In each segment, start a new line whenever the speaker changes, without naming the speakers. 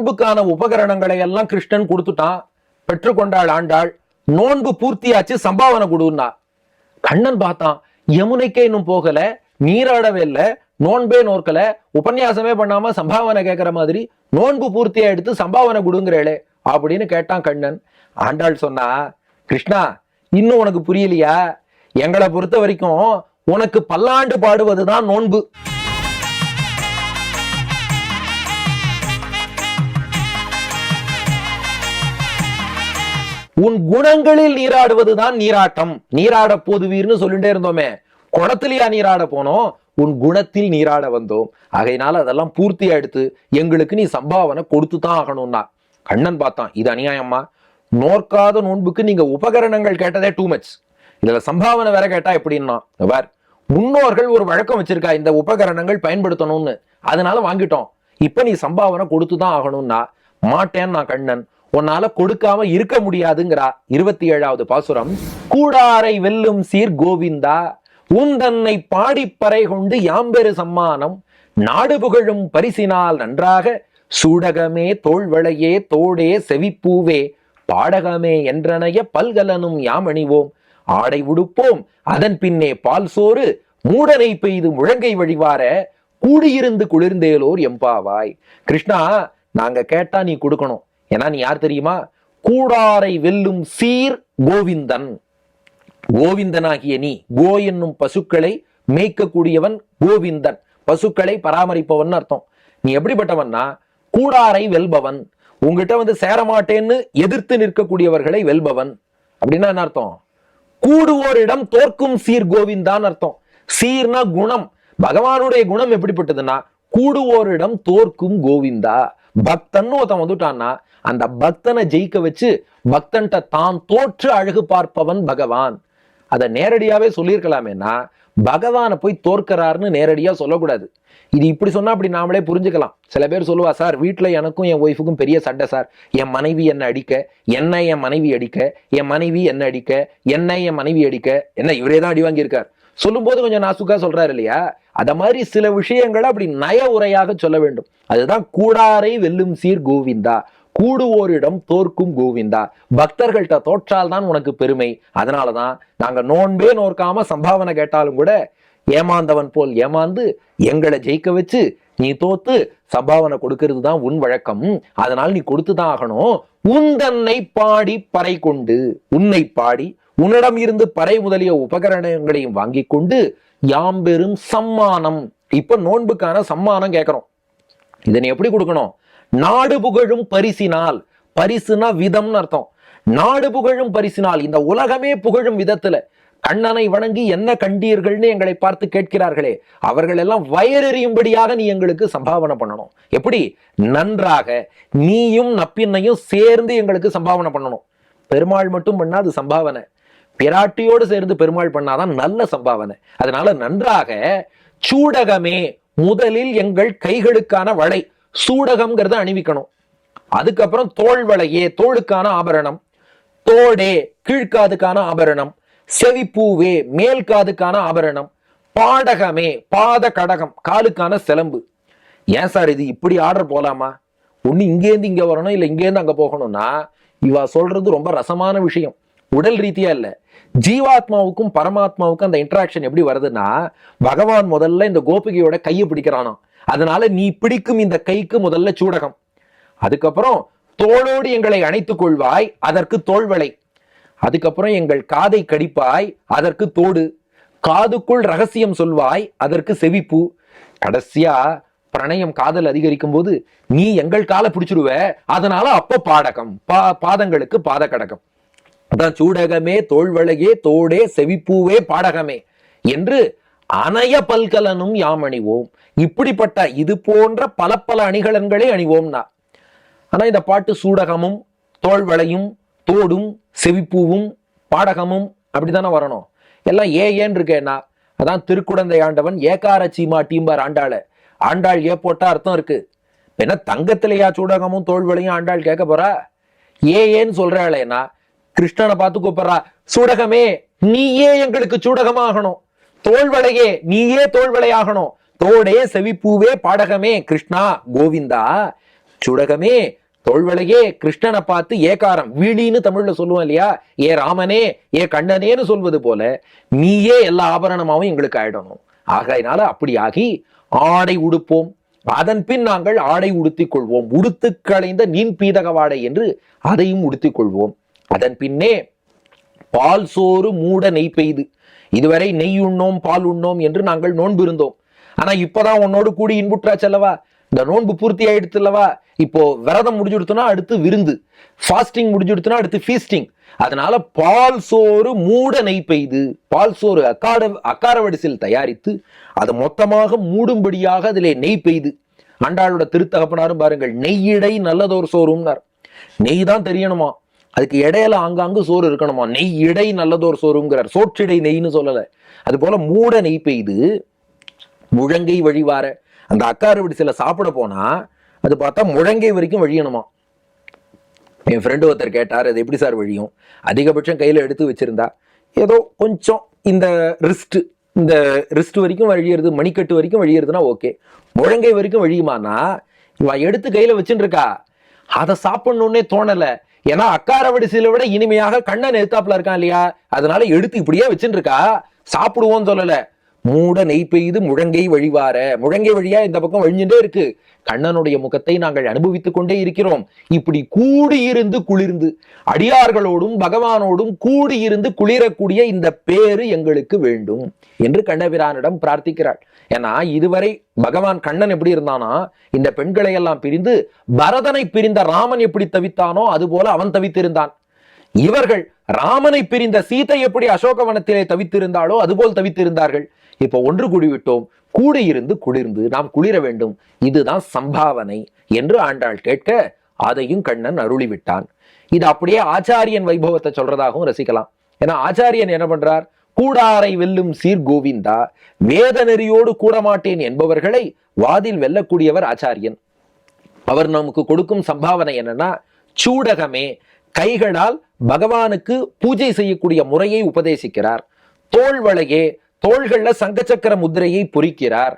நோன்புக்கான உபகரணங்களை எல்லாம் கிருஷ்ணன் கொடுத்துட்டான் பெற்றுக்கொண்டாள் ஆண்டாள் நோன்பு பூர்த்தியாச்சு சம்பாவனை கொடுன்னா. கண்ணன் பார்த்தான் யமுனைக்கே இன்னும் போகல நீராடவே இல்லை நோன்பே நோக்கல உபன்யாசமே பண்ணாம சம்பாவனை கேட்கிற மாதிரி நோன்பு பூர்த்தியா எடுத்து சம்பாவனை கொடுங்கிறேளே அப்படின்னு கேட்டான் கண்ணன். ஆண்டாள் சொன்னா கிருஷ்ணா இன்னும் உனக்கு புரியலையா? எங்களை பொறுத்த வரைக்கும் உனக்கு பல்லாண்டு பாடுவதுதான் நோன்பு. உன் குணங்களில் நீராடுவதுதான் நீராட்டம். நீராட போதுவீர்னு சொல்லிட்டே இருந்தோமே. குளத்திலேயா நீராட போனோம்? உன் குணத்தில் நீராட வந்தோம். ஆகையினால அதெல்லாம் பூர்த்தியா எடுத்து எங்களுக்கு நீ சம்பாவனை கொடுத்து தான் ஆகணும்னா. கண்ணன் பார்த்தான் இது அநியாயமா நோற்காத நோன்புக்கு நீங்க உபகரணங்கள் கேட்டதே டூ மச் இதுல சம்பாவனை வேற கேட்டா எப்படின்னா வேற முன்னோர்கள் ஒரு வழக்கம் வச்சிருக்கா இந்த உபகரணங்கள் பயன்படுத்தணும்னு. அதனால வாங்கிட்டோம். இப்ப நீ சம்பாவனை கொடுத்து தான் ஆகணும்னா மாட்டேன் நான் கண்ணன். உன்னால கொடுக்காம இருக்க முடியாதுங்கிறா. இருபத்தி ஏழாவது பாசுரம். கூடாரை வெல்லும் சீர் கோவிந்தா. உந்தன்னை பாடிப்பறை கொண்டு யாம்பெரு சம்மானம். நாடு புகழும் பரிசினால் நன்றாக. சூடகமே தோள்வளையே தோடே செவிப்பூவே. பாடகமே என்றனைய பல்கலனும் யாமணிவோம். ஆடை உடுப்போம். அதன் பின்னே பால் சோறு. மூடனை பெய்து முழங்கை வழிவார. கூடியிருந்து குளிர்ந்தேலோர் எம்பாவாய். கிருஷ்ணா நாங்க கேட்டா நீ கொடுக்கணும். ஏன்னா நீ யார் தெரியுமா? கூடாரை வெல்லும் சீர் கோவிந்தன். கோவிந்தனாகிய நீ. கோ என்னும் பசுக்களை மேய்க்கக்கூடியவன் கோவிந்தன். பசுக்களை பராமரிப்பவன் அர்த்தம். நீ எப்படிப்பட்டவன்னா? கூடாரை வெல்பவன். உங்ககிட்ட வந்து சேரமாட்டேன்னு எதிர்த்து நிற்கக்கூடியவர்களை வெல்பவன். அப்படின்னா என்ன அர்த்தம்? கூடுவோரிடம் தோற்கும் சீர் கோவிந்தான் அர்த்தம். சீர்னா குணம். பகவானுடைய குணம் எப்படிப்பட்டதுன்னா கூடுவோரிடம் தோற்கும் கோவிந்தா. பக்தன் ஒருத்தன் வந்துட்டான்னா அந்த பக்தனை ஜெயிக்க வச்சு பக்தன்ட்ட தான் தோற்று அழகு பார்ப்பவன் பகவான். அதை நேரடியாவே சொல்லியிருக்கலாமேனா பகவானை போய் தோற்கிறாருன்னு நேரடியாக சொல்லக்கூடாது. இது இப்படி சொன்னா அப்படி நாமளே புரிஞ்சுக்கலாம். சில பேர் சொல்லுவா சார் வீட்டில் எனக்கும் என் ஒய்ஃபுக்கும் பெரிய சண்டை சார். என் மனைவி என்ன அடிக்க என்ன என் மனைவி அடிக்க என் மனைவி என்ன அடிக்க என்ன என் மனைவி அடிக்க. என்ன இவரே தான் அடி வாங்கியிருக்கார். சொல்லும்போது கொஞ்சம் நாசுக்கா சொல்றாரு இல்லையா? அத மாதிரி சில விஷயங்களை அப்படி நய உரையாக சொல்ல வேண்டும். அதுதான் கூடாரை வெல்லும் சீர் கோவிந்தா கூடுவோரிடம் தோற்கும் கோவிந்தா. பக்தர்கள்ட்ட தோற்றால் தான் உனக்கு பெருமை. அதனாலதான் நாங்க நோன்பே நோற்காம சம்பாவனை கேட்டாலும் கூட ஏமாந்தவன் போல் ஏமாந்து எங்களை ஜெயிக்க வச்சு நீ தோத்து சம்பாவனை கொடுக்கிறது தான் உன் வழக்கம். அதனால நீ கொடுத்து தான் ஆகணும். உந்தன்னை பாடி பறை கொண்டு உன்னை பாடி உன்னிடம் இருந்து பறை முதலிய உபகரணங்களையும் வாங்கி கொண்டு யாம் பெரும் சம்மானம். இப்ப நோன்புக்கான சம்மானம் கேட்கிறோம் இதை நீ எப்படி கொடுக்கணும்? நாடு புகழும் பரிசினால். பரிசுனா விதம்னு அர்த்தம். நாடு புகழும் பரிசினால். இந்த உலகமே புகழும் விதத்துல. கண்ணனை வணங்கி என்ன கண்டீர்கள்னு எங்களை பார்த்து கேட்கிறார்களே. அவர்கள் எல்லாம் வயறெறியும்படியாக நீ எங்களுக்கு சம்பாவனை பண்ணணும். எப்படி? நன்றாக நீயும் நப்பின்னையும் சேர்ந்து எங்களுக்கு சம்பாவனை பண்ணணும். பெருமாள் மட்டும் பண்ணா அது சம்பாவனை. பிராட்டியோடு சேர்ந்து பெருமாள் பண்ணாதான் நல்ல சம்பாவனை. அதனால நன்றாக சூடகமே முதலில் எங்கள் கைகளுக்கான வளை. சூடகம்ங்கிறத அணிவிக்கணும். அதுக்கப்புறம் தோல் வளையே தோளுக்கான ஆபரணம். தோடே கீழ்காதுக்கான ஆபரணம். செவிப்பூவே மேல் காதுக்கான ஆபரணம். பாடகமே பாத கடகம் காலுக்கான சிலம்பு. ஏன் சார் இது இப்படி ஆர்டர் போலாமா? ஒன்று இங்கேருந்து இங்கே வரணும் இல்லை இங்கேருந்து அங்கே போகணும்னா இவா சொல்றது ரொம்ப ரசமான விஷயம். உடல் ரீதியா இல்ல. ஜீவாத்மாவுக்கும் பரமாத்மாவுக்கும் அந்த இன்ட்ராக்ஷன் எப்படி வருதுன்னா பகவான் முதல்ல இந்த கோபிகையோட கையை பிடிக்கிறானாம். அதனால நீ பிடிக்கும் இந்த கைக்கு முதல்ல சூடகம். அதுக்கப்புறம் தோளோடு எங்களை அணைத்துக் கொள்வாய் அதற்கு தோல்வளை அதுக்கப்புறம் எங்கள் காதை கடிப்பாய் அதற்கு தோடு. காதுக்குள் ரகசியம் சொல்வாய் அதற்கு செவிப்பு. கடைசியா பிரணயம் காதல் அதிகரிக்கும் போது நீ எங்கள் காலை பிடிச்சிடுவ அதனால அப்போ பாடகம் பா பாதங்களுக்கு பாத கடகம் அதான் சூடகமே தோல்வழகே தோடே செவிப்பூவே பாடகமே என்று அணைய பல்கலனும் யாம் அணிவோம். இப்படிப்பட்ட இது போன்ற பல பல அணிகலன்களை அணிவோம்னா ஆனா இந்த பாட்டு சூடகமும் தோல்வளையும் தோடும் செவிப்பூவும் பாடகமும் அப்படித்தானே வரணும்? எல்லாம் ஏ ஏன் இருக்கேன்னா அதான் திருக்குடந்தை ஆண்டவன் ஏகார சீமா டீம்பார் ஆண்டாள. ஆண்டாள் ஏ போட்டா அர்த்தம் இருக்கு. என்ன தங்கத்திலேயா சூடகமும் தோல்வளையும் ஆண்டாள் கேட்க போறா? ஏ ஏன்னு சொல்றாளேனா கிருஷ்ணனை பார்த்து கூப்பிடுறா சூடகமே நீயே எங்களுக்கு சூடகமாகணும். தோல்வளையே நீயே தோல்வளையாகணும். தோடே செவிப்பூவே பாடகமே கிருஷ்ணா கோவிந்தா. சுடகமே தோல்வளையே கிருஷ்ணனை பார்த்து ஏகாரம் வீழின்னு தமிழ்ல சொல்லுவோம் இல்லையா? ஏ ராமனே ஏ கண்ணனேன்னு சொல்வது போல நீயே எல்லா ஆபரணமாவும் எங்களுக்கு ஆயிடணும். ஆகையினால அப்படி ஆகி ஆடை உடுப்போம். அதன் பின் நாங்கள் ஆடை உடுத்திக் கொள்வோம். உடுத்து களைந்த நீன் பீதகவாடை என்று அதையும் உடுத்திக் கொள்வோம். அதன் பின்னே பால் சோறு மூட நெய் பெய்து. இதுவரை நெய் உண்ணோம் பால் உண்ணோம் என்று நாங்கள் நோன்பு இருந்தோம். ஆனா இப்பதான் உன்னோடு கூடி இன்புற்றாச்சு அல்லவா இந்த நோன்பு பூர்த்தி ஆயிடுத்து அல்லவா இப்போ விரதம் முடிஞ்சுடுத்துனா அடுத்து விருந்து. ஃபாஸ்டிங் முடிஞ்சுடுத்துனா அடுத்து ஃபீஸ்டிங் அதனால பால் சோறு மூட நெய் பெய்து. பால் சோறு அக்கார அக்கார வடிசில் தயாரித்து அதை மொத்தமாக மூடும்படியாக அதிலே நெய் பெய்து. ஆண்டாளோட திருத்தகப்பனாரும் பாருங்கள் நெய்யிடை நல்லதோர் சோறும்னார். நெய் தான் தெரியணுமா? அதுக்கு இடையில ஆங்காங்கு சோறு இருக்கணுமா? நெய் இடை நல்லதோர் சோறுங்கிறார். சோற்றிடை நெய்ன்னு சொல்லலை. அது போல மூட நெய் பெய்து முழங்கை வழிவார அந்த அக்கார சில சாப்பிட போனா அது பார்த்தா முழங்கை வரைக்கும் வழியணுமா? என் ஃப்ரெண்டு ஒருத்தர் கேட்டார் அது எப்படி சார் வழியும்? அதிகபட்சம் கையில் எடுத்து வச்சிருந்தா. ஏதோ கொஞ்சம் இந்த ரிஸ்ட் இந்த ரிஸ்ட் வரைக்கும் வழியிறது மணிக்கட்டு வரைக்கும் வழியிறதுனா ஓகே. முழங்கை வரைக்கும் வழியுமானா இவ எடுத்து கையில் வச்சுட்டு இருக்கா? அதை சாப்பிடணுன்னே தோணலை. ஏன்னா அக்கார வடிசில விட இனிமையாக கண்ணன் எடுத்தாப்புல இருக்கான் இல்லையா? அதனால எடுத்து இப்படியே வச்சுட்டு இருக்கா? சாப்பிடுவோம்னு சொல்லல. மூட நெய் பெய்து முழங்கை வழிவார. முழங்கை வழியா இந்த பக்கம் வழிஞ்சுட்டே இருக்கு. கண்ணனுடைய முகத்தை நாங்கள் அனுபவித்துக் கொண்டே இருக்கிறோம். இப்படி கூடியிருந்து குளிர்ந்து அடியார்களோடும் பகவானோடும் கூடியிருந்து குளிரக்கூடிய இந்த பேரு எங்களுக்கு வேண்டும் என்று கண்ணபிரானிடம் பிரார்த்திக்கிறாள். ஏன்னா இதுவரை பகவான் கண்ணன் எப்படி இருந்தானா இந்த பெண்களை எல்லாம் பிரிந்து பரதனை பிரிந்த ராமன் எப்படி தவித்தானோ அதுபோல அவன் தவித்திருந்தான். இவர்கள் ராமனை பிரிந்த சீதை எப்படி அசோகவனத்திலே தவித்திருந்தாளோ அதுபோல் தவித்திருந்தார்கள். இப்போ ஒன்று கூடிவிட்டோம். கூடியிருந்து குளிர்ந்து நாம் குளிர வேண்டும். இதுதான் சம்பாவனை என்று ஆண்டாள் கேட்க அதையும் கண்ணன் அருளிவிட்டான். இது அப்படியே ஆச்சாரியன் வைபவத்தை சொல்றதாகவும் ரசிக்கலாம். ஏன்னா ஆச்சாரியன் என்ன பண்றார்? கூடாரை வெல்லும் சீர் கோவிந்தா வேத நெறியோடு கூட மாட்டேன் என்பவர்களை வாதில் வெல்லக்கூடியவர் ஆச்சாரியன். அவர் நமக்கு கொடுக்கும் சம்பாவனை என்னன்னா சூடகமே கைகளால் பகவானுக்கு பூஜை செய்யக்கூடிய முறையை உபதேசிக்கிறார். தோள்வளையே தோள்கள்ல சங்கச்சக்கர முத்திரையை பொறிக்கிறார்.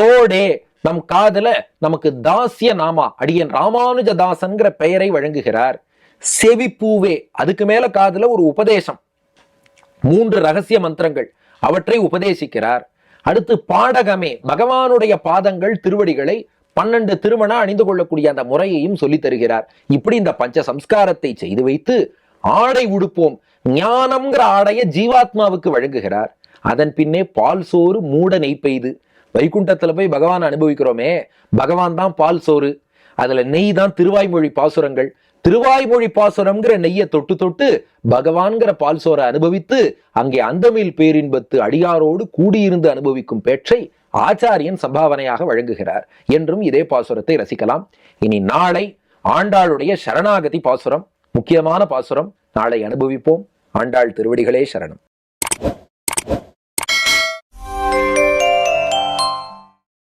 தோடே நம் காதல நமக்கு தாசிய நாமா அடியன் ராமானுஜ தாசன்கிற பெயரை வழங்குகிறார். செவிப்பூவே அதுக்கு மேல காதல ஒரு உபதேசம். மூன்று ரகசிய மந்திரங்கள் அவற்றை உபதேசிக்கிறார். அடுத்து பாடகமே பகவானுடைய பாதங்கள் திருவடிகளை பன்னெண்டு திருமண அணிந்து கொள்ளக்கூடிய அந்த முறையையும் சொல்லித் தருகிறார். இப்படி இந்த பஞ்ச சம்ஸ்காரத்தை செய்து வைத்து ஆடை உடுப்போம். ஞானம்ங்கிற ஆடையை ஜீவாத்மாவுக்கு வழங்குகிறார். அதன் பின்னே பால் சோறு மூட நெய் பெய்து. வைகுண்டத்துல போய் பகவான் அனுபவிக்கிறோமே. பகவான் தான் பால் சோறு. அதுல நெய் தான் திருவாய்மொழி பாசுரங்கள். திருவாய்மொழி பாசுரம்ங்கிற நெய்யை தொட்டு தொட்டு பகவான்கிற பால் சோரை அனுபவித்து அங்கே அந்தமில் பேரின்பத்து அடியாரோடு கூடியிருந்து அனுபவிக்கும் பேற்றை ஆச்சாரியன் சம்பாவனையாக வழங்குகிறார். என்றும் இதே பாசுரத்தை ரசிக்கலாம். இனி நாளை ஆண்டாளுடைய சரணாகதி பாசுரம். முக்கியமான பாசுரம் நாளை அனுபவிப்போம். ஆண்டாள் திருவடிகளே சரணம்.